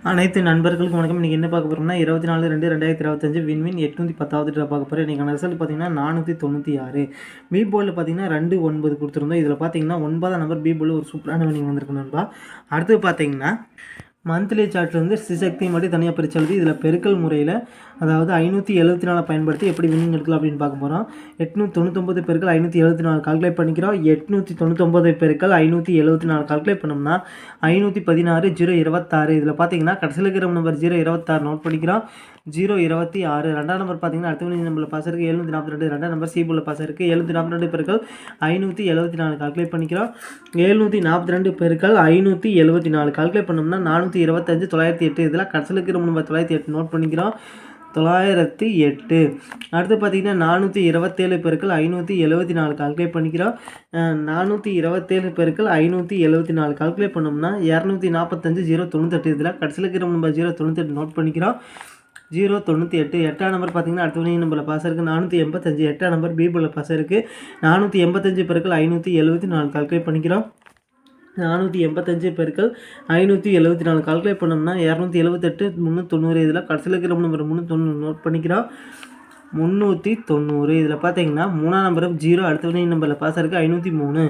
அனைத்து நண்பர்களுக்கும் வணக்கம். இன்றைக்கி என்ன பார்க்க போகிறோம்னா இருபத்தி நாலு ரெண்டு ரெண்டாயிரத்தி இருபத்தஞ்சு விண்வின் எட்நூற்றி பத்தாவது ட்ரா பார்க்க போகிறோம் இன்றைக்கான ரிசல்ட் பார்த்தீங்கன்னா நானூற்றி தொண்ணூற்றி ஆறு. பி போலில் பார்த்தீங்கன்னா ரெண்டு ஒன்பது கொடுத்துருந்தோம். இதில் பார்த்தீங்கன்னா ஒன்பதாம் நம்பர் பி போல் ஒரு சூப்பரான வினிங் வந்திருக்கு நண்பா. அடுத்து பார்த்தீங்கன்னா மந்த்லி சார்ட் வந்து சிசக்தி மட்டும் தனியாக பிரிச்சு எழுதி இதில் பெருக்கல் முறையில் அதாவது ஐநூற்றி எழுபத்தி நாலு பயன்படுத்தி எப்படி வின்னிங் எடுக்கலாம் அப்படின்னு பார்க்க போகிறோம் எட்நூற்றி தொண்ணூத்தொம்பது பெருக்கள் ஐநூற்றி எழுபத்தி நாலு கால்குலேட் பண்ணிக்கிறோம். எட்நூற்றி தொண்ணூத்தொம்பது பெருக்கள் ஐநூற்றி எழுபத்தி நாலு கால்குலேட் பண்ணோம்னா ஐநூற்றி பதினாறு ஜீரோ இருபத்தாறு. இதில் பார்த்தீங்கன்னா கடைசியில் இருக்கிற நம்பர் ஜீரோ இருபத்தாறு நோட் பண்ணிக்கிறோம். ஜீரோ இருபத்தி ஆறு. ரெண்டாம் நம்பர் பார்த்தீங்கன்னா அடுத்த மணி நம்பரில் பாஸ் இருக்குது எழுநூற்றி நாற்பத்தி ரெண்டு. ரெண்டாம் நம்பர் சிபுல பாஸ் இருக்குது எழுநூற்றி நாற்பத்தி ரெண்டு பெருக்கள் ஐநூற்றி எழுபத்தி நாலு கால்குலேட் பண்ணிக்கிறோம். எழுநூற்றி நாற்பத்தி ரெண்டு பெருக்கள் ஐநூற்றி எழுபத்தி நாலு கால்குலேட் பண்ணோம்னா நானூற்றி இருபத்தஞ்சு தொள்ளாயிரத்தி எட்டு இதில் கடைசியில் இருக்கிற தொள்ளாயிரத்தி எட்டு நோட் பண்ணிக்கிறோம். தொள்ளாயிரத்தி எட்டு. அடுத்து பார்த்தீங்கன்னா நானூற்றி இருபத்தேழு பெருக்கள் ஐநூற்றி எழுபத்தி நாலு கால்குலேட் பண்ணிக்கிறோம். நானூற்றி இருபத்தேழு பெருக்கள் ஐநூற்றி எழுபத்தி நாலு கால்குலேட் பண்ணோம்னா இரநூத்தி நாற்பத்தஞ்சு ஜீரோ தொண்ணூத்தெட்டு. இதில் கடைசியில் இருக்கிற நம்ம ஜீரோ தொண்ணூத்தெட்டு நோட் பண்ணிக்கிறோம். ஜீரோ தொண்ணூற்றி எட்டு எட்டாம் நம்பர் பார்த்தீங்கன்னா அடுத்த மணி நம்பரில் பாஸ் இருக்குது நானூற்றி எண்பத்தஞ்சு. எட்டாம் நம்பர் பீபிளில் பாஸ் இருக்குது நானூற்றி எண்பத்தஞ்சு பெருக்கள் ஐநூற்றி எழுபத்தி நாலு கால்குலேட் பண்ணிக்கிறோம். நானூற்றி எண்பத்தஞ்சு பெருக்கள் ஐநூற்றி எழுபத்தி நாலு. கால்குலேட் பண்ணோம்னா இரநூத்தி எழுபத்தெட்டு முந்நூற்றி தொண்ணூறு இதில் கடைசியில் இருக்கிற நம்பர் முந்நூற்றி தொண்ணூறு நோட் பண்ணிக்கிறோம். முந்நூற்றி தொண்ணூறு இதில் பார்த்தீங்கன்னா மூணாம் நம்பர் ஜீரோ அடுத்த நம்பரில் பாஸ் இருக்குது ஐநூற்றி மூணு.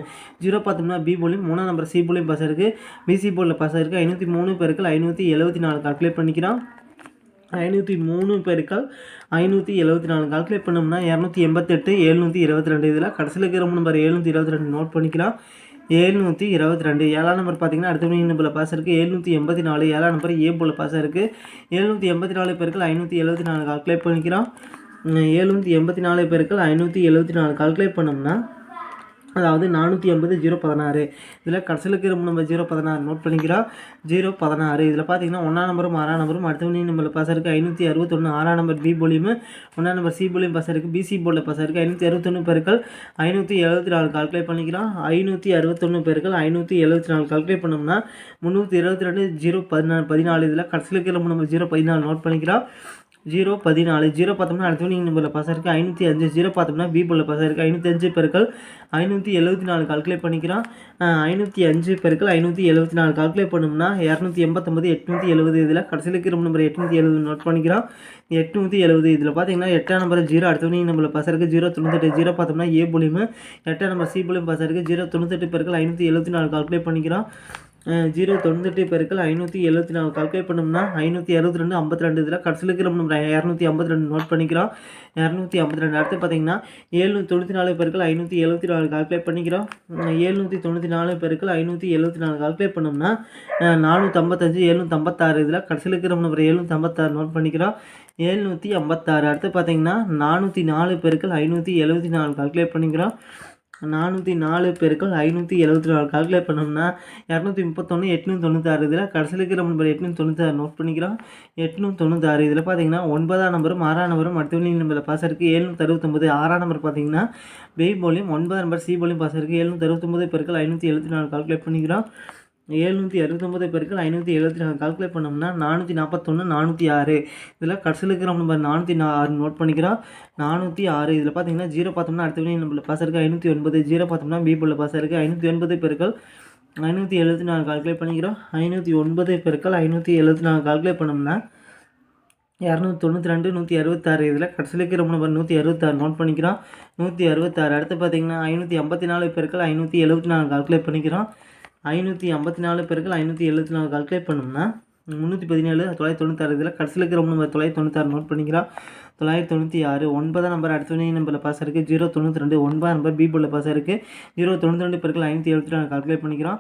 ஜீரோ பார்த்தோம்னா பி போலையும் மூணாம் நம்பர் சி போலையும் பாஸ் இருக்குது பிசி போலில் பாஸ் இருக்குது ஐநூற்றி மூணு பெருக்கள் ஐநூற்றி எழுபத்தி நாலு. கால்குலேட் பண்ணிக்கிறோம். ஐநூற்றி மூணு பெருக்கள் ஐநூற்றி எழுபத்தி நாலு. கால்குலேட் பண்ணோம்னா இரநூத்தி எண்பத்தெட்டு எழுநூற்றி இருபத்தி ரெண்டு இதில் கடைசியில் இருக்கிற நம்பர் எழுநூற்றி இருபத்தி ரெண்டு நோட் பண்ணிக்கலாம் எழுநூற்றி இருபத்தி ரெண்டு ஏழாம் நம்பர் பார்த்தீங்கன்னா அடுத்த மணி நம்பரில் பாஸ் இருக்குது எழுநூற்றி எண்பத்தி நாலு. ஏழாம் நம்பர் ஏ போல் பாஸ் இருக்குது எழுநூற்றி எண்பத்தி நாலு பேருக்கு ஐநூற்றி எழுபத்தி நாலு கால்குலேட் பண்ணிக்கிறோம். எழுநூற்றி எண்பத்தி நாலு பேருக்கு ஐநூற்றி எழுபத்தி நாலு கால்குலேட் பண்ணோம்னா அதாவது நானூற்றி எண்பது ஜீரோ பதினாறு. இதில் கடைசியில் இருக்கிற நம்ம ஜீரோ பதினாறு நோட் பண்ணிக்கிறோம். ஜீரோ பதினாறு. இதில் பார்த்தீங்கன்னா ஒன்றாம் நம்பரும் ஆறாம் நம்பரும் அடுத்த மணி நம்பரில் பாஸ் இருக்குது ஐநூற்றி அறுபத்தொன்று ஆறாம் நம்பர் பி போலியும் ஒன்றாம் நம்பர் சி போலியும் பாஸ் இருக்குது பிசி போர்டில் பாஸ் இருக்குது ஐநூற்றி அறுபத்தொன்று பேருக்கள் ஐநூற்றி எழுபத்தி நாலு கால்குலேட் பண்ணிக்கிறோம். ஐநூற்றி அறுபத்தொன்று பேருக்கள் ஐநூற்றி எழுபத்தி நாலு கால்குலேட் பண்ணோம்னா முந்நூற்றி இருபத்தி ரெண்டு ஜீரோ பதினாலு பதினாலு. இதில் கடைசியில் இருக்கிற நம்ம ஜீரோ பதினாலு நோட் பண்ணிக்கிறோம். ஜீரோ பதினாலு ஜீரோ பார்த்தோம்னா அடுத்த நீங்கள் நம்பரில் பாஸ் இருக்குது ஐநூற்றி அஞ்சு ஜீரோ பார்த்தோம்னா பி போல பாஸ் இருக்குது ஐநூற்றி அஞ்சு பெருக்கள் ஐநூற்றி எழுபத்தி நாலு கால்குலேட் பண்ணிக்கிறான் ஐநூற்றி அஞ்சு பெருக்கள் ஐநூற்றி எழுபத்தி நாலு கால்குலேட் பண்ணோம்னா இரநூத்தி எண்பத்தொம்பது எட்நூற்றி எழுபது இதில் கடைசியில் இருக்கிற நம்பர் எட்நூற்றி எழுபது நோட் பண்ணிக்கிறான் எட்நூற்றி எழுபது இதில் பார்த்தீங்கன்னா எட்டாம் நம்பர் ஜீரோ அடுத்த நீங்கள் நம்பரில் பாஸ் இருக்குது ஜீரோ தொண்ணூத்தெட்டு ஜீரோ பார்த்தோம்னா ஏ புலியும் எட்டாம் நம்பர் சி புலியும் பாஸ் இருக்குது ஜீரோ தொண்ணூத்தெட்டு பெருக்கள் ஐநூற்றி எழுபத்தி நாலு கால்குலேட் பண்ணிக்கிறோம். ஜீரோ தொண்ணூத்தெட்டு பெருக்கள் ஐநூற்றி எழுபத்தி நாலு. கால்குலேட் பண்ணோம்னா ஐநூற்றி அறுபத்தி ரெண்டு ஐம்பத்தி ரெண்டு இதில் கடைசியில் இருக்கிற நம்ம இரநூத்தி ஐம்பத்தி ரெண்டு நோட் பண்ணிக்கிறோம். இரநூத்தி ஐம்பத்தி ரெண்டு. அடுத்து பார்த்தீங்கன்னா ஏழ்நூற்றி தொண்ணூற்றி நாலு பெருக்கள் ஐநூற்றி எழுபத்தி நாலு கால்குலேட் பண்ணிக்கிறோம். ஏழ்நூற்றி தொண்ணூற்றி நாலு பெருக்கள் ஐநூற்றி எழுபத்தி நாலு கால்குலேட் பண்ணோம்னா நானூற்றி ஐம்பத்தஞ்சு எழுநூற்றி ஐம்பத்தாறு இதில் கடைசியில் இருக்கிற நம்ம எழுநூற்றி ஐம்பத்தாறு நோட் பண்ணிக்கிறோம். ஏழ்நூற்றி ஐம்பத்தாறு. அடுத்து பார்த்தீங்கன்னா நானூற்றி நாலு பெருக்கள் ஐநூற்றி எழுபத்தி நாலு கால்குலேட் பண்ணிக்கிறோம். நானூற்றி நாலு பெருக்கள் ஐநூற்றி எழுபத்தி நாலு கால்குலேட் பண்ணோம்னா இரநூத்தி முப்பத்தொன்று எட்நூற்றி தொண்ணூத்தாறு இதில் கடைசியில் இருக்கிற நம்பர் எட்நூற்றி தொண்ணூத்தாறு நோட் பண்ணிக்கிறோம். எட்நூற்றி தொண்ணூத்தாறு இதில் பார்த்தீங்கன்னா ஒன்பதாம் நம்பரும் ஆறாம் நம்பரும் அடுத்த நம்பரில் பாஸ் இருக்குது ஏழ்நூற்றி அறுபத்தொம்பது ஆறாம் நம்பர் பார்த்தீங்கன்னா பி போலியும் ஒன்பதாம் நம்பர் சி போலியும் பாஸ் இருக்குது ஏழ்நூற்றி அறுபத்தொம்பது பேருக்கள் ஐநூற்றி எழுபத்தி நாலு கால்குலேட் பண்ணிக்கிறோம். எழுநூற்றி அறுபத்தொம்பது பெருக்கள் ஐநூற்றி எழுபத்தி நாலு கால்குலேட் பண்ணோம்னா நானூற்றி நாற்பத்தொன்று நானூற்றி ஆறு. இதில் கடைசியில் இருக்கிற நம்பர் நானூற்றி நா ஆறு நோட் பண்ணிக்கிறோம். நானூற்றி ஆறு இதில் பார்த்தீங்கன்னா ஜீரோ பார்த்தோம்னா அடுத்த மணி நம்மள பாஸ் இருக்குது ஐநூற்றி ஒன்பது ஜீரோ பார்த்தோம்னா பி போல் பாஸ் இருக்குது ஐநூற்றி ஒன்பது பேருக்கள் ஐநூற்றி எழுபத்தி நாலு கால்குலேட் பண்ணிக்கிறோம். ஐநூற்றி ஒன்பது பேருக்கள் ஐநூற்றி எழுபத்தி நாலு கால்குலேட் பண்ணோம்னா இரநூத்தி தொண்ணூற்றி ரெண்டு நூற்றி அறுபத்தாறு. இதில் கடைசியில் இருக்கிற நம்பர் நூற்றி அறுபத்தாறு நோட் பண்ணிக்கிறோம். நூற்றி அறுபத்தாறு. அடுத்து பார்த்தீங்கன்னா ஐநூற்றி ஐம்பத்தி நாலு பேருக்கள் ஐநூற்றி எழுபத்தி நாலு கால்குலேட் பண்ணிக்கிறோம். ஐநூற்றி ஐம்பத்தி நாலு பெருக்கள் ஐநூற்றி எழுபத்தி நாலு கால்குலேட் பண்ணோம்னா முந்நூற்றி பதினேழு தொள்ளாயிரத்தி தொண்ணூத்தாறு இதில் கடைசியில் இருக்கிற நம்பர் தொள்ளாயிரத்தி தொண்ணூத்தாறு நோட் பண்ணிக்கிறோம். தொள்ளாயிரத்தி தொண்ணூற்றி ஆறு ஒன்பதாம் நம்பர் அடுத்த வினை நம்பரில் பாஸ் இருக்குது ஜீரோ தொண்ணூற்றி ரெண்டு ஒன்பதாம் நம்பர் பி போல பாஸ் இருக்குது ஜீரோ தொண்ணூற்றி ரெண்டு பெருக்கள் ஐநூற்றி எழுபத்தி நாலு கால்குலேட் பண்ணிக்கிறோம்.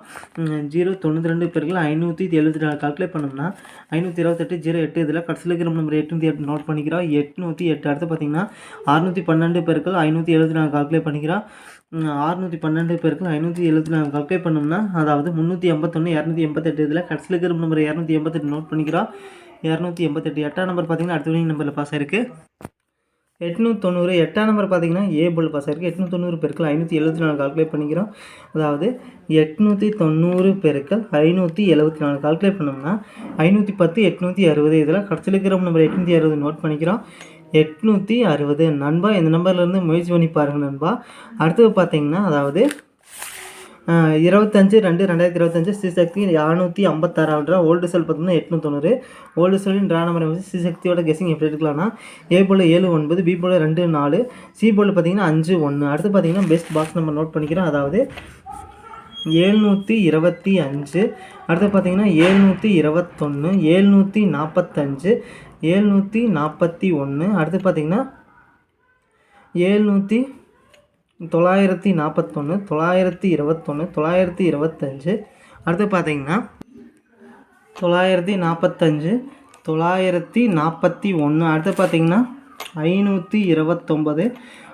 ஜீரோ தொண்ணூற்றி ரெண்டு பெருக்கள் ஐநூற்றி எழுபத்தி நாலு கால்குலேட் பண்ணோம்னா ஐநூற்றி இருபத்தெட்டு ஜீரோ எட்டு இதில் கடைசியில் இருக்கிற நம்பர் எட்நூற்றி எட்டு நோட் பண்ணிக்கிறோம். எட்நூற்றி எட்டு அடுத்து பார்த்தீங்கன்னா அறுநூற்றி பன்னெண்டு பெருக்கள் ஐநூற்றி எழுபத்தி நாலு கால்குலேட் பண்ணிக்கிறோம். அறுநூற்றி பன்னெண்டு பேருக்கு ஐநூற்றி எழுபத்தி நாலு கால்குலேட் பண்ணோம்னா அதாவது முந்நூற்றி எண்பத்தொன்று இரநூத்தி எண்பத்தெட்டு இதில் கடைசியில் இருக்கிற நம்பர் இரநூத்தி எண்பத்தெட்டு நோட் பண்ணிக்கிறோம். இரநூத்தி எண்பத்தெட்டு எட்டாம் நம்பர் பார்த்தீங்கன்னா அடுத்த நம்பரில் பாஸ் ஆயிருக்கு. எட்நூற்றி தொண்ணூறு எட்டாம் நம்பர் பார்த்தீங்கன்னா ஏ போல் பாஸ் ஆயிருக்கு. எட்நூற்றி தொண்ணூறு பெருக்கள் ஐநூற்றி எழுபத்தி நாலு கால்குலேட் பண்ணிக்கிறோம். அதாவது எட்நூற்றி தொண்ணூறு பெருக்கள் ஐநூற்றி எழுபத்தி நாலு கால்குலேட் பண்ணோம்னா ஐநூற்றி பத்து எட்நூற்றி அறுபது இதில் கடைசியில் இருக்கிற நம்பர் எட்நூற்றி அறுபது நோட் பண்ணிக்கிறோம். எட்நூற்றி அறுபது. நண்பா இந்த நம்பர்லேருந்து முயற்சி பண்ணி பாருங்கள் நண்பா. அடுத்தது பார்த்தீங்கன்னா அதாவது இருபத்தஞ்சு ரெண்டு ரெண்டாயிரத்தி இருபத்தஞ்சு ஸ்ரீசக்தி நானூற்றி ஐம்பத்தாறாவது ரூபா ஓல்டு செல் பார்த்தோம்னா எட்நூத்தொண்ணூறு. ஓல்டு செல்லின் ட்ரா நம்பர் வந்து ஸ்ரீசக்தியோட கெஸிங் எப்படி எடுக்கலாம்னா ஏ போல் ஏழு ஒன்பது பி போல் ரெண்டு நாலு சி போல் பார்த்தீங்கன்னா அஞ்சு ஒன்று அடுத்து பார்த்தீங்கன்னா பெஸ்ட் பாக்ஸ் நம்பர் நோட் பண்ணிக்கிறோம் அதாவது ஏழ்நூற்றி இருபத்தி அஞ்சு. அடுத்து பார்த்தீங்கன்னா ஏழ்நூற்றி இருபத்தொன்று ஏழ்நூற்றி நாற்பத்தஞ்சு ஏழ்நூற்றி நாற்பத்தி ஒன்று அடுத்து பார்த்தீங்கன்னா ஏழ்நூற்றி தொள்ளாயிரத்தி நாற்பத்தொன்று தொள்ளாயிரத்தி இருபத்தொன்று தொள்ளாயிரத்தி இருபத்தஞ்சு. அடுத்து பார்த்தீங்கன்னா தொள்ளாயிரத்தி நாற்பத்தஞ்சு தொள்ளாயிரத்தி நாற்பத்தி ஒன்று அடுத்து பார்த்தீங்கன்னா ஐநூற்றி இருபத்தொம்பது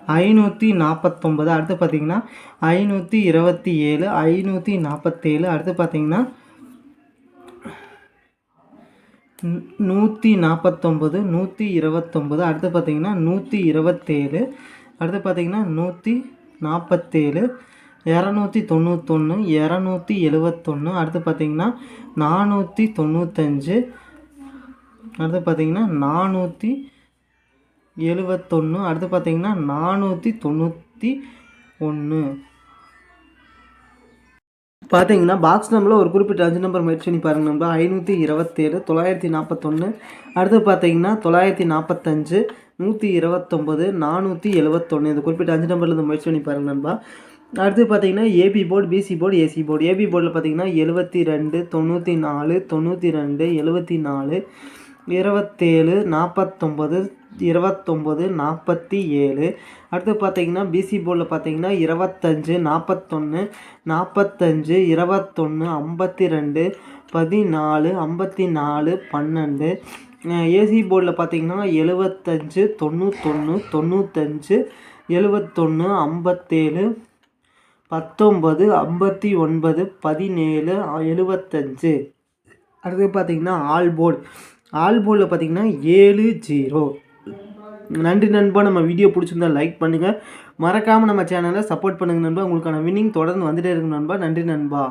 ஐநூற்றி நாற்பத்தொம்பது. அடுத்து பார்த்தீங்கன்னா ஐநூற்றி இருபத்தி ஏழு ஐநூற்றி நாற்பத்தேழு. அடுத்து பார்த்தீங்கன்னா நூற்றி நாற்பத்தொம்பது நூற்றி இருபத்தொம்பது அடுத்து பார்த்தீங்கன்னா நூற்றி இருபத்தேழு. அடுத்து பார்த்தீங்கன்னா நூற்றி நாற்பத்தேழு இரநூத்தி தொண்ணூத்தொன்று இரநூத்தி எழுவத்தொன்று அடுத்து பார்த்தீங்கன்னா நானூற்றி தொண்ணூத்தஞ்சு. அடுத்து பார்த்தீங்கன்னா நானூற்றி எழுவத்தொன்று அடுத்து பார்த்தீங்கன்னா நானூற்றி தொண்ணூற்றி ஒன்று பார்த்தீங்கன்னா பாக்ஸ் நம்பரில் ஒரு குறிப்பிட்ட அஞ்சு நம்பர் முயற்சி பண்ணி பாருங்க. நம்ப ஐநூற்றி இருபத்தேழு தொள்ளாயிரத்தி நாற்பத்தொன்று அடுத்து பார்த்தீங்கன்னா தொள்ளாயிரத்தி நாற்பத்தஞ்சு நூற்றி இருபத்தொம்பது நானூற்றி எழுவத்தொன்று இந்த குறிப்பிட்ட அஞ்சு நம்பரில் இருந்து முயற்சி பண்ணி பாருங்க நண்பா. அடுத்து பார்த்தீங்கன்னா AB board PC board AC board AB போர்டில் பார்த்தீங்கன்னா எழுபத்தி ரெண்டு தொண்ணூற்றி நாலு தொண்ணூற்றி ரெண்டு எழுபத்தி நாலு இருபத்தேழு நாற்பத்தொம்பது இருபத்தொம்போது நாற்பத்தி ஏழு. அடுத்து பார்த்தீங்கன்னா பிசி போர்டில் பார்த்தீங்கன்னா இருபத்தஞ்சு நாற்பத்தொன்று நாற்பத்தஞ்சு இருபத்தொன்று ஐம்பத்தி ரெண்டு பதினாலு ஐம்பத்தி நாலு பன்னெண்டு ஏசி போர்டில் பார்த்தீங்கன்னா எழுபத்தஞ்சு தொண்ணூத்தொன்று தொண்ணூத்தஞ்சு எழுபத்தொன்று ஐம்பத்தேழு பத்தொம்பது ஐம்பத்தி ஒன்பது பதினேழு எழுபத்தஞ்சு. அடுத்து பார்த்தீங்கன்னா ஆல் போர்டு ஆல் போர்டில் பார்த்தீங்கன்னா ஏழு ஜீரோ. நன்றி நண்பா. நம்ம வீடியோ பிடிச்சிருந்தா லைக் பண்ணுங்கள் மறக்காமல் நம்ம சேனலை சப்போர்ட் பண்ணுங்க நண்பா. உங்களுக்கான வின்னிங் தொடர்ந்து வந்துட்டே இருக்கு நண்பா. நன்றி நண்பா.